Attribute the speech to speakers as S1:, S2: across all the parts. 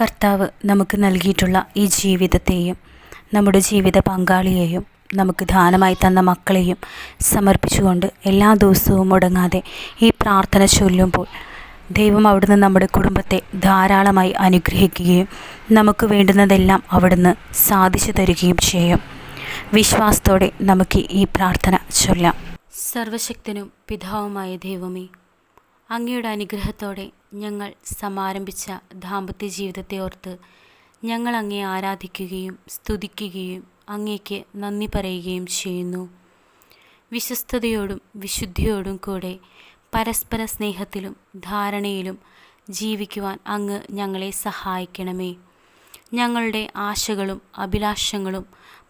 S1: കർത്താവ് നമുക്ക് നൽകിയിട്ടുള്ള ഈ ജീവിതത്തെയും നമ്മുടെ ജീവിത പങ്കാളിയെയും നമുക്ക് ദാനമായി തന്ന മക്കളെയും സമർപ്പിച്ചുകൊണ്ട് എല്ലാ ദിവസവും മുടങ്ങാതെ ഈ പ്രാർത്ഥന ചൊല്ലുമ്പോൾ ദൈവം അവിടുന്ന് നമ്മുടെ കുടുംബത്തെ ധാരാളമായി അനുഗ്രഹിക്കുകയും നമുക്ക് വേണ്ടുന്നതെല്ലാം അവിടുന്ന് സാധിച്ചു തരികയും ചെയ്യും. വിശ്വാസത്തോടെ നമുക്ക് ഈ പ്രാർത്ഥന ചൊല്ലാം. സർവശക്തനും പിതാവുമായ ദൈവമേ അങ്ങയുടെ അനുഗ്രഹത്തോടെ ഞങ്ങൾ സമാരംഭിച്ച ദാമ്പത്യ ജീവിതത്തെ ഓർത്ത് ഞങ്ങൾ അങ്ങയെ ആരാധിക്കുകയും സ്തുതിക്കുകയും അങ്ങേക്ക് നന്ദി പറയുകയും ചെയ്യുന്നു. വിശ്വസ്തയോടും വിശുദ്ധിയോടും കൂടെ പരസ്പര സ്നേഹത്തിലും ധാരണയിലും ജീവിക്കുവാൻ അങ്ങ് ഞങ്ങളെ സഹായിക്കണമേ. ഞങ്ങളുടെ ആശകളും അഭിലാഷങ്ങളും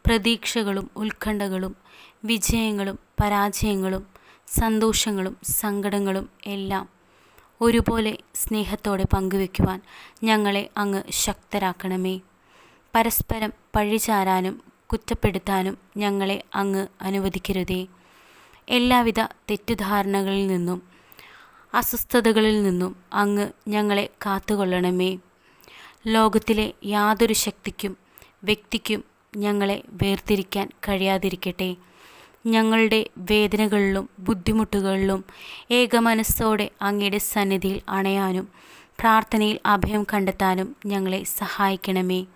S1: പ്രതീക്ഷകളും ഉത്കണ്ഠകളും വിജയങ്ങളും പരാജയങ്ങളും സന്തോഷങ്ങളും സങ്കടങ്ങളും എല്ലാം ഒരുപോലെ സ്നേഹത്തോടെ പങ്കുവെക്കുവാൻ ഞങ്ങളെ അങ്ങ് ശക്തരാക്കണമേ. പരസ്പരം പഴിചാരാനും കുറ്റപ്പെടുത്താനും ഞങ്ങളെ അങ്ങ് അനുവദിക്കരുതേ. എല്ലാവിധ തെറ്റിദ്ധാരണകളിൽ നിന്നും അസ്വസ്ഥതകളിൽ നിന്നും അങ്ങ് ഞങ്ങളെ കാത്തുകൊള്ളണമേ. ലോകത്തിലെ യാതൊരു ശക്തിക്കും വ്യക്തിക്കും ഞങ്ങളെ വേർതിരിക്കാൻ കഴിയാതിരിക്കട്ടെ. ഞങ്ങളുടെ വേദനകളിലും ബുദ്ധിമുട്ടുകളിലും ഏകമനസ്സോടെ അങ്ങയുടെ സന്നിധിയിൽ അണയാനും പ്രാർത്ഥനയിൽ അഭയം കണ്ടെത്താനും ഞങ്ങളെ സഹായിക്കണമേ.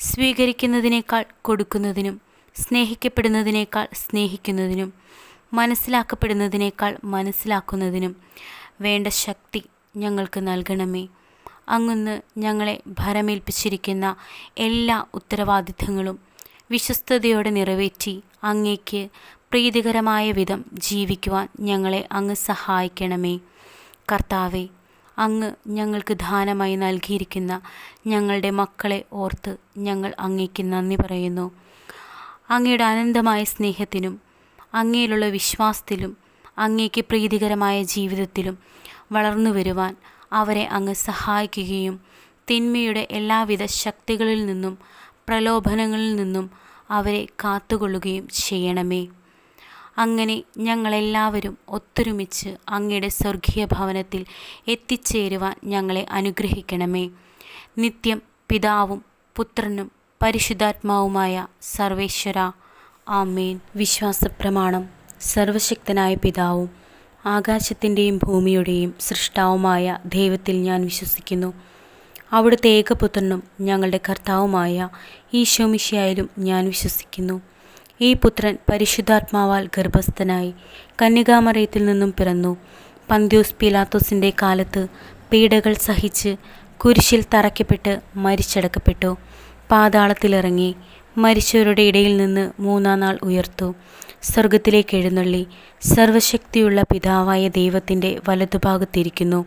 S1: സ്വീകരിക്കുന്നതിനേക്കാൾ കൊടുക്കുന്നതിനും സ്നേഹിക്കപ്പെടുന്നതിനേക്കാൾ സ്നേഹിക്കുന്നതിനും മനസ്സിലാക്കപ്പെടുന്നതിനേക്കാൾ മനസ്സിലാക്കുന്നതിനും വേണ്ട ശക്തി ഞങ്ങൾക്ക് നൽകണമേ. അങ്ങൊന്ന് ഞങ്ങളെ ഭരമേൽപ്പിച്ചിരിക്കുന്ന എല്ലാ ഉത്തരവാദിത്തങ്ങളും വിശ്വസ്തയോടെ നിറവേറ്റി അങ്ങേക്ക് പ്രീതികരമായ വിധം ജീവിക്കുവാൻ ഞങ്ങളെ അങ്ങ് സഹായിക്കണമേ. കർത്താവെ അങ്ങ് ഞങ്ങൾക്ക് ദാനമായി നൽകിയിരിക്കുന്ന ഞങ്ങളുടെ മക്കളെ ഓർത്ത് ഞങ്ങൾ അങ്ങേക്ക് നന്ദി പറയുന്നു. അങ്ങയുടെ അനന്തമായ സ്നേഹത്തിനും അങ്ങയിലുള്ള വിശ്വാസത്തിലും അങ്ങേക്ക് പ്രീതികരമായ ജീവിതത്തിലും വളർന്നു വരുവാൻ അവരെ അങ്ങ് സഹായിക്കുകയും തിന്മയുടെ എല്ലാവിധ ശക്തികളിൽ നിന്നും പ്രലോഭനങ്ങളിൽ നിന്നും അവരെ കാത്തുകൊള്ളുകയും ചെയ്യണമേ. അങ്ങനെ ഞങ്ങളെല്ലാവരും ഒത്തൊരുമിച്ച് അങ്ങയുടെ സ്വർഗീയ ഭവനത്തിൽ എത്തിച്ചേരുവാൻ ഞങ്ങളെ അനുഗ്രഹിക്കണമേ. നിത്യം പിതാവും പുത്രനും പരിശുദ്ധാത്മാവുമായ സർവേശ്വര. ആമേൻ. വിശ്വാസപ്രമാണം. സർവശക്തനായ പിതാവും ആകാശത്തിന്റെയും ഭൂമിയുടെയും സൃഷ്ടാവുമായ ദൈവത്തിൽ ഞാൻ വിശ്വസിക്കുന്നു. അവിടുത്തെ ഏകപുത്രനും ഞങ്ങളുടെ കർത്താവുമായ ഈശോമിശയായാലും ഞാൻ വിശ്വസിക്കുന്നു. ഈ പുത്രൻ പരിശുദ്ധാത്മാവാൽ ഗർഭസ്ഥനായി കന്യകാമറയത്തിൽ നിന്നും പിറന്നു. പന്ത്യോസ് പിലാത്തോസിന്റെ കാലത്ത് പീഡകൾ സഹിച്ച് കുരിശിൽ തറയ്ക്കപ്പെട്ട് മരിച്ചടക്കപ്പെട്ടു. പാതാളത്തിലിറങ്ങി മരിച്ചവരുടെ ഇടയിൽ നിന്ന് മൂന്നാം നാൾ ഉയർത്തു. സ്വർഗത്തിലേക്ക് എഴുന്നള്ളി സർവശക്തിയുള്ള പിതാവായ ദൈവത്തിന്റെ വലതുഭാഗത്തിരിക്കുന്നു.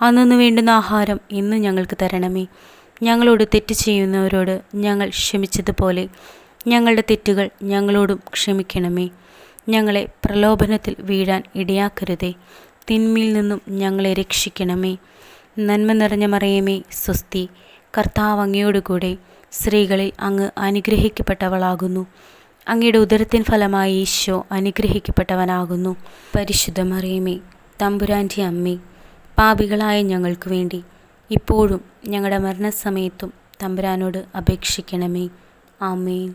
S1: അന്നു വേണ്ടുന്ന ആഹാരം ഇന്ന് ഞങ്ങൾക്ക് തരണമേ. ഞങ്ങളോട് തെറ്റ് ചെയ്യുന്നവരോട് ഞങ്ങൾ ക്ഷമിച്ചതുപോലെ. ഞങ്ങളുടെ തെറ്റുകൾ ഞങ്ങളോടും ക്ഷമിക്കണമേ. ഞങ്ങളെ പ്രലോഭനത്തിൽ വീഴാൻ ഇടയാക്കരുതേ. തിന്മയിൽ നിന്നും ഞങ്ങളെ രക്ഷിക്കണമേ. നന്മ നിറഞ്ഞ മറിയമേ സ്വസ്തി. കർത്താവ് അങ്ങയോടുകൂടെ സ്ത്രീകളിൽ അങ്ങ് അനുഗ്രഹിക്കപ്പെട്ടവളാകുന്നു. അങ്ങയുടെ ഉദരത്തിൻ ഫലമായി ഈശോ അനുഗ്രഹിക്കപ്പെട്ടവനാകുന്നു. പരിശുദ്ധ മറിയമേ തമ്പുരാന്റെ അമ്മേ പാപികളായ ഞങ്ങൾക്ക് വേണ്ടി ഇപ്പോഴും ഞങ്ങളുടെ മരണസമയത്തും തമ്പുരാനോട് അപേക്ഷിക്കണമേ. ആമേൻ.